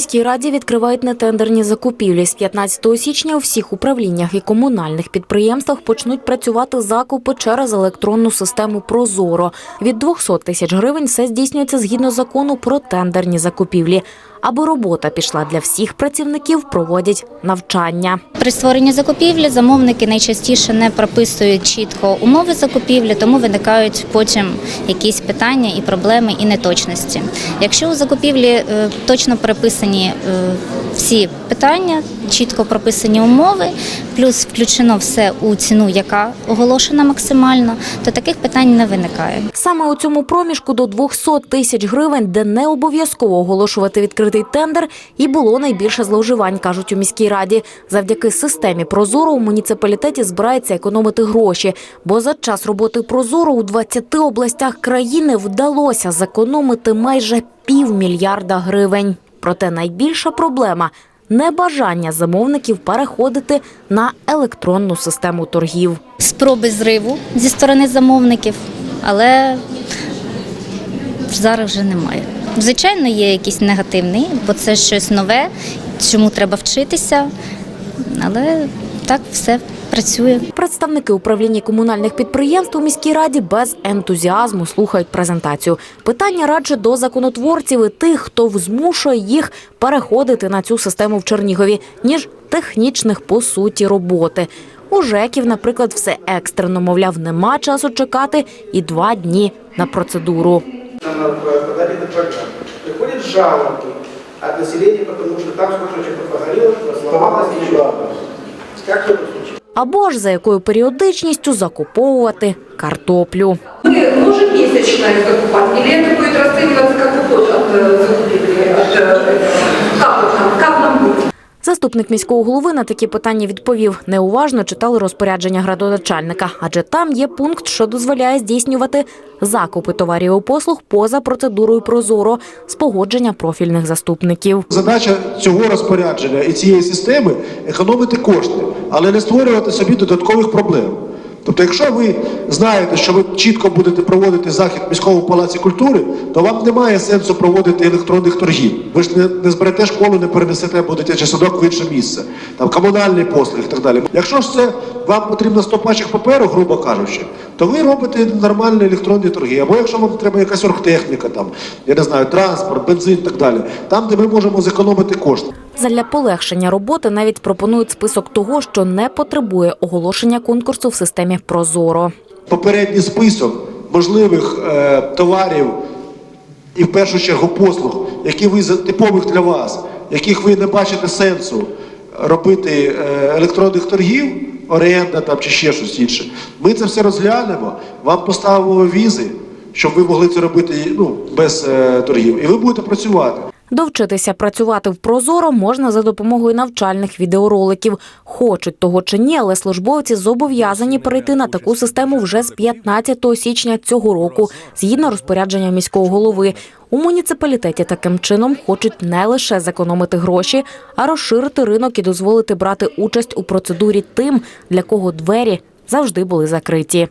міській раді відкривають нетендерні закупівлі. З 15 січня у всіх управліннях і комунальних підприємствах почнуть працювати закупи через електронну систему Прозоро. Від 200 тисяч гривень все здійснюється згідно закону про тендерні закупівлі. Аби робота пішла для всіх працівників, проводять навчання. При створенні закупівлі замовники найчастіше не прописують чітко умови закупівлі, тому виникають потім якісь питання і проблеми і неточності. Якщо у закупівлі е, точно прописані е, всі питання, чітко прописані умови, плюс включено все у ціну, яка оголошена максимально, то таких питань не виникає. Саме у цьому проміжку до 200 тисяч гривень, де не обов'язково оголошувати відкритий тендер, і було найбільше зловживань, кажуть у міській раді. Завдяки системі Прозоро у муніципалітеті збирається економити гроші, бо за час роботи Прозоро у 20 областях країни вдалося зекономити майже півмільярда гривень. Проте найбільша проблема небажання замовників переходити на електронну систему торгів. Спроби зриву зі сторони замовників, але зараз вже немає. Звичайно, є якийсь негативний, бо це щось нове, чому треба вчитися, але так все працює. Представники управління комунальних підприємств у міській раді без ентузіазму слухають презентацію. Питання радше до законотворців і тих, хто змушує їх переходити на цю систему в Чернігові, ніж технічних по суті роботи. У ЖЕКів, наприклад, все екстрено, мовляв, нема часу чекати і два дні на процедуру. Нам надо подать эту программу. Приходят жалобы от населения, потому что там сколько что-то погорело, сломалось, ничего. Как в этом случае? Або ж за якою періодичністю закуповувати картоплю. Мы можем місячно их Заступник міського голови на такі питання відповів. Неуважно читали розпорядження градоначальника, адже там є пункт, що дозволяє здійснювати закупи товарів і послуг поза процедурою Прозоро з погодження профільних заступників. Задача цього розпорядження і цієї системи економити кошти, але не створювати собі додаткових проблем. Тобто, якщо ви знаєте, що ви чітко будете проводити захід в міському палаці культури, то вам немає сенсу проводити електронних торгів. Ви ж не, не зберете школу, не перенесете або дитячий садок в інше місце, там комунальні послуги і так далі. Якщо ж це вам потрібно 100 пачок паперу, грубо кажучи, то ви робите нормальні електронні торги. Або якщо вам треба якась оргтехніка, там я не знаю, транспорт, бензин і так далі, там, де ми можемо зекономити кошти. Задля полегшення роботи навіть пропонують список того, що не потребує оголошення конкурсу в системі Прозоро. попередній список можливих е, товарів і в першу чергу послуг, які ви типових для вас, яких ви не бачите сенсу робити е, електронних торгів, оренда там чи ще щось інше. Ми це все розглянемо, вам поставимо візи, щоб ви могли це робити ну, без е, торгів, і ви будете працювати. Довчитися працювати в Прозоро можна за допомогою навчальних відеороликів. Хочуть того чи ні, але службовці зобов'язані перейти на таку систему вже з 15 січня цього року, згідно розпорядження міського голови. У муніципалітеті таким чином хочуть не лише зекономити гроші, а розширити ринок і дозволити брати участь у процедурі тим, для кого двері завжди були закриті.